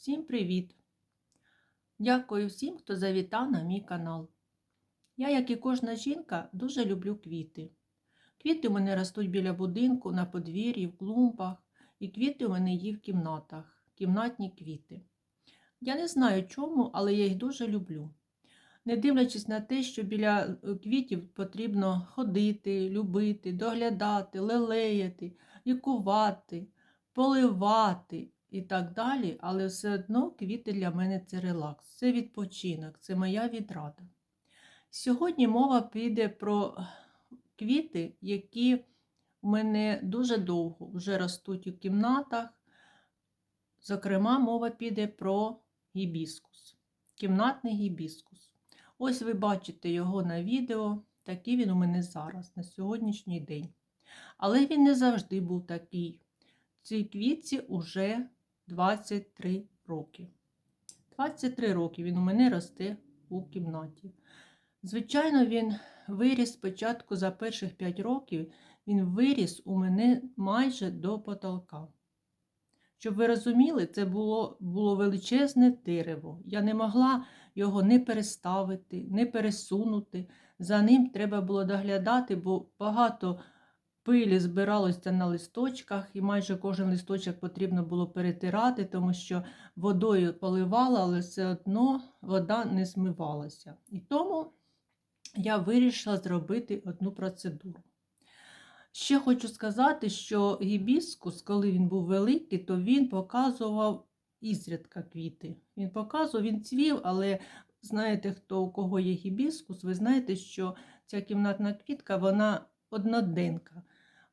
Всім привіт! Дякую всім, хто завітав на мій канал. Я, як і кожна жінка, дуже люблю квіти. Квіти у мене ростуть біля будинку, на подвір'ї, в клумбах, і квіти у мене є в кімнатах, кімнатні квіти. Я не знаю чому, але я їх дуже люблю. Не дивлячись на те, що біля е, квітів потрібно ходити, любити, доглядати, лелеяти, лікувати, поливати і так далі, але все одно квіти для мене це релакс, це відпочинок, це моя відрада. Сьогодні мова піде про квіти, які в мене дуже довго вже ростуть у кімнатах. Зокрема, мова піде про гібіскус, кімнатний гібіскус. Ось ви бачите його на відео, такий він у мене зараз, на сьогоднішній день. Але він не завжди був такий. Цій квітці уже 23 роки. 23 роки він у мене росте у кімнаті. Звичайно, він виріс спочатку за перших 5 років, він виріс у мене майже до потолка. Щоб ви розуміли, це було було величезне дерево. Я не могла його не переставити, не пересунути. За ним треба було доглядати, бо багато пилі збиралося на листочках, і майже кожен листочок потрібно було перетирати, тому що водою поливала, але все одно вода не змивалася. І тому я вирішила зробити одну процедуру. Ще хочу сказати, що гібіскус, коли він був великий, то він показував ізрядка квіти. Він показував, він цвів, але знаєте, хто у кого є гібіскус, ви знаєте, що ця кімнатна квітка, вона одноденка.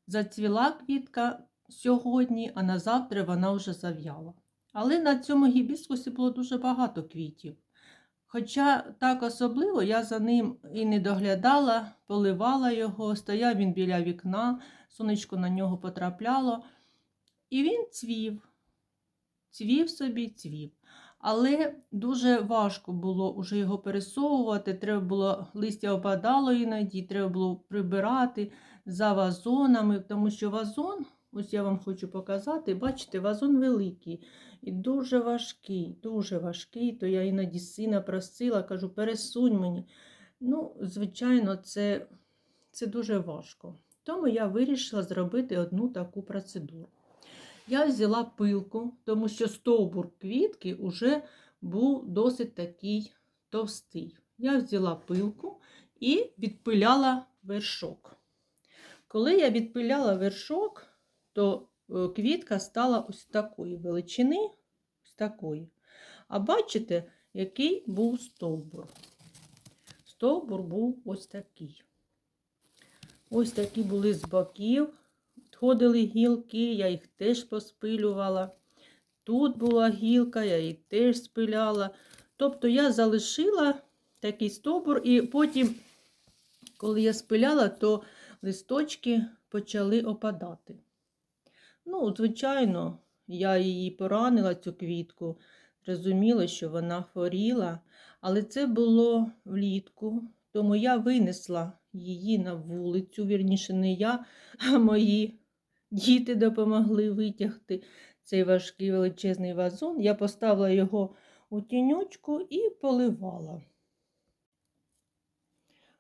Зацвіла квітка сьогодні, а на завтра вона вже зав'яла. Але на цьому гібіскусі було дуже багато квітів. Хоча так особливо я за ним і не доглядала, поливала його, стояв він біля вікна, сонечко на нього потрапляло. І він цвів, цвів собі, цвів. Але дуже важко було уже його пересовувати, треба було листя опадало іноді, треба було прибирати за вазонами, тому що вазон, ось я вам хочу показати, бачите, вазон великий і дуже важкий, дуже важкий, то я іноді сина просила, кажу, пересунь мені. Ну, звичайно, це, це дуже важко. Тому я вирішила зробити одну таку процедуру. Я взяла пилку, тому що стовбур квітки вже був досить такий товстий. Я взяла пилку і відпиляла вершок. Коли я відпиляла вершок, то е, квітка стала ось такої величини, ось такої. А бачите, який був стовбур? Стовбур був ось такий. Ось такі були з боків. Ходили гілки, я їх теж поспилювала. Тут була гілка, я її теж спиляла. Тобто я залишила такий стовбур, і потім, коли я спиляла, то листочки почали опадати. Ну, звичайно, я її поранила, цю квітку, розуміла, що вона хворіла, але це було влітку, тому я винесла її на вулицю, вірніше, не я, а мої діти допомогли витягти цей важкий величезний вазон. Я поставила його у тіньочку і поливала.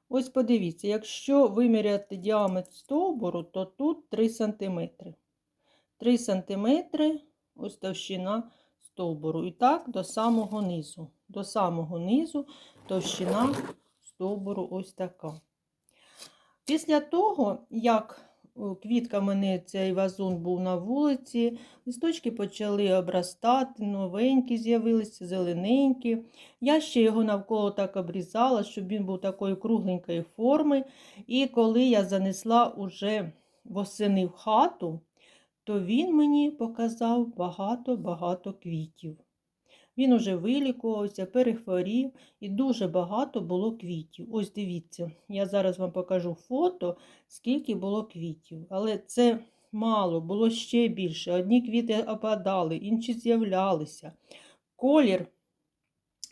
Ось подивіться, якщо виміряти діаметр стовбуру, то тут 3 см. 3 см ось товщина стовбуру. І так до самого низу. До самого низу товщина стовбуру ось така. Після того, як квітка цей вазон був на вулиці, листочки почали обростати, новенькі з'явилися, зелененькі. Я ще його навколо так обрізала, щоб він був такої кругленької форми. І коли я занесла уже восени в хату, то він мені показав багато-багато квітів. Він уже вилікувався, перехворів і дуже багато було квітів. Ось дивіться, я зараз вам покажу фото, скільки було квітів. Але це мало, було ще більше. Одні квіти опадали, інші з'являлися. Колір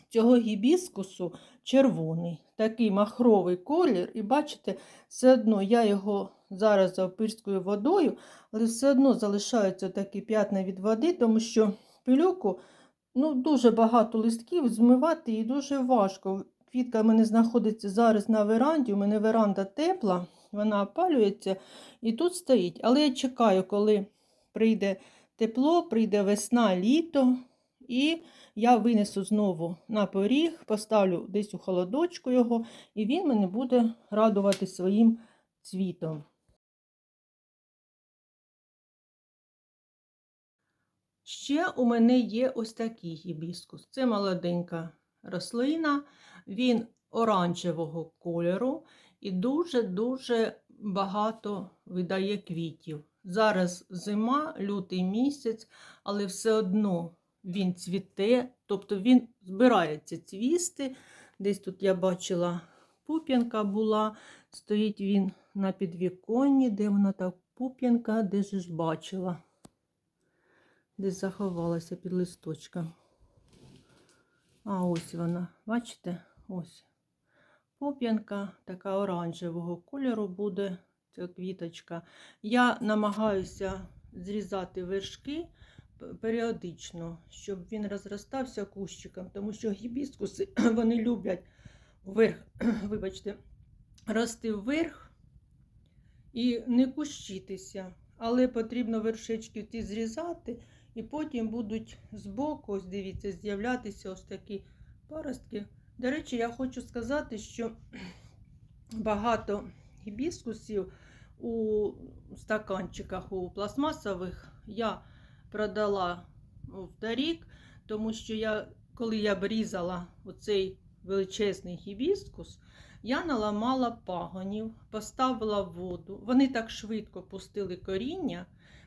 цього гібіскусу червоний, такий махровий колір. І бачите, все одно я його зараз запирскую водою, але все одно залишаються такі п'ятна від води, тому що пилюку ну, дуже багато листків, змивати її дуже важко. Квітка в мене знаходиться зараз на веранді, у мене веранда тепла, вона опалюється і тут стоїть. Але я чекаю, коли прийде тепло, прийде весна, літо, і я винесу знову на поріг, поставлю десь у холодочку його, і він мене буде радувати своїм цвітом. Ще у мене є ось такий гібіскус. Це молоденька рослина, він оранжевого кольору і дуже-дуже багато видає квітів. Зараз зима, лютий місяць, але все одно він цвіте, тобто він збирається цвісти. Десь тут я бачила пуп'янка була, стоїть він на підвіконні, де вона та пуп'янка, де ж бачила десь заховалася під листочком. А ось вона, бачите? Ось. Поп'янка така оранжевого кольору буде ця квіточка. Я намагаюся зрізати вершки періодично, щоб він розростався кущиком, тому що гібіскуси вони люблять вверх, вибачте, рости вверх і не кущитися. Але потрібно вершечки ті зрізати. І потім будуть збоку, ось дивіться, з'являтися ось такі паростки. До речі, я хочу сказати, що багато гібіскусів у стаканчиках, у пластмасових я продала в торік, тому що я, коли я б різала оцей величезний гібіскус, я наламала пагонів, поставила воду. Вони так швидко пустили коріння.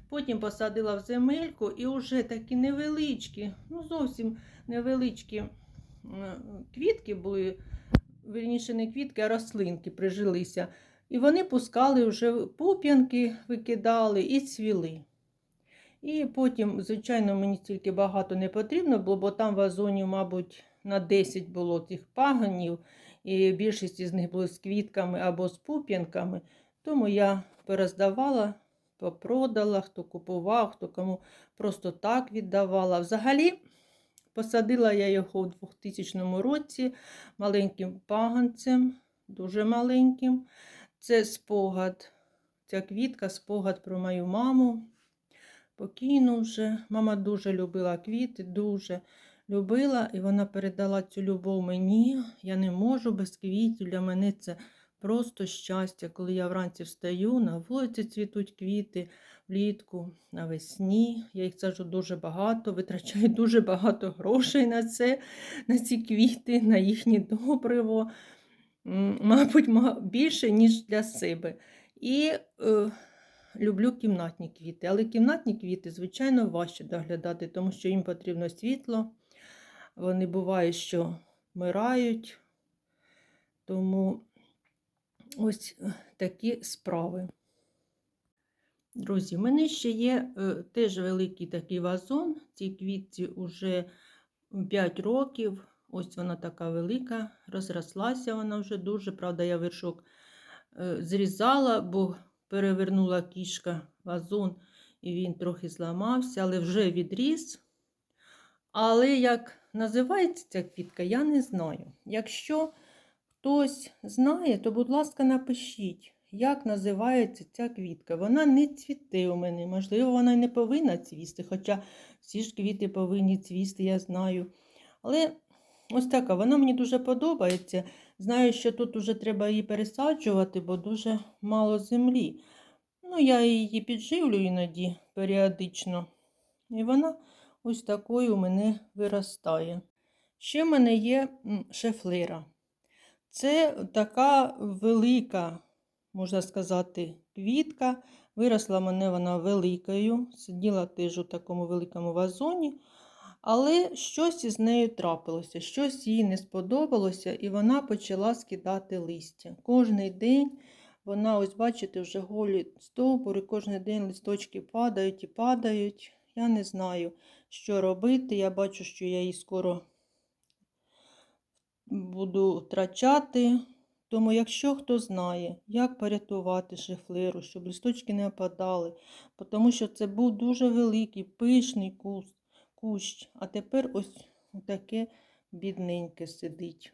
Потім посадила в земельку і вже такі невеличкі, ну зовсім невеличкі квітки були, верніше не квітки, а рослинки прижилися. І вони пускали вже пуп'янки, викидали і цвіли. І потім, звичайно, мені стільки багато не потрібно було, бо там вазонів, мабуть, на 10 було тих пагонів, і більшість з них були з квітками або з пуп'янками. Тому я перездавала попродала, хто купував, хто кому просто так віддавала. Взагалі, посадила я його у 2000 році маленьким паганцем, дуже маленьким. Це спогад, ця квітка, спогад про мою маму. Покійну вже. Мама дуже любила квіти, дуже любила, і вона передала цю любов мені. Я не можу без квітів. Для мене це Просто щастя, коли я вранці встаю, на вулиці цвітуть квіти влітку, навесні. Я їх саджу дуже багато, витрачаю дуже багато грошей на це, на ці квіти, на їхнє добриво, мабуть, більше, ніж для себе. І е, люблю кімнатні квіти. Але кімнатні квіти, звичайно, важче доглядати, тому що їм потрібно світло. Вони буває, що вмирають. Тому Ось е, такі справи. Друзі, в мене ще є е, теж великий такий вазон. Цій квітці вже 5 років. Ось вона така велика, розрослася вона вже дуже. Правда, я вершок е, зрізала, бо перевернула кішка вазон, і він трохи зламався, але вже відріс. Але як називається ця квітка, я не знаю. Якщо хтось знає, то, будь ласка, напишіть, як називається ця квітка. Вона не цвіте у мене, можливо, вона не повинна цвісти, хоча всі ж квіти повинні цвісти, я знаю. Але ось така, вона мені дуже подобається. Знаю, що тут вже треба її пересаджувати, бо дуже мало землі. Ну, я її підживлю іноді періодично. І вона ось такою у мене виростає. Ще в мене є шефлера. Це така велика, можна сказати, квітка. Виросла мене вона великою, сиділа теж у такому великому вазоні, але щось із нею трапилося, щось їй не сподобалося, і вона почала скидати листя. Кожний день вона, ось, бачите, вже голі стовбури, кожен день листочки падають і падають. Я не знаю, що робити. Я бачу, що я її скоро буду втрачати. Тому, якщо хто знає, як порятувати шифлеру, щоб листочки не опадали, тому що це був дуже великий, пишний куст, кущ. А тепер ось таке бідненьке сидить.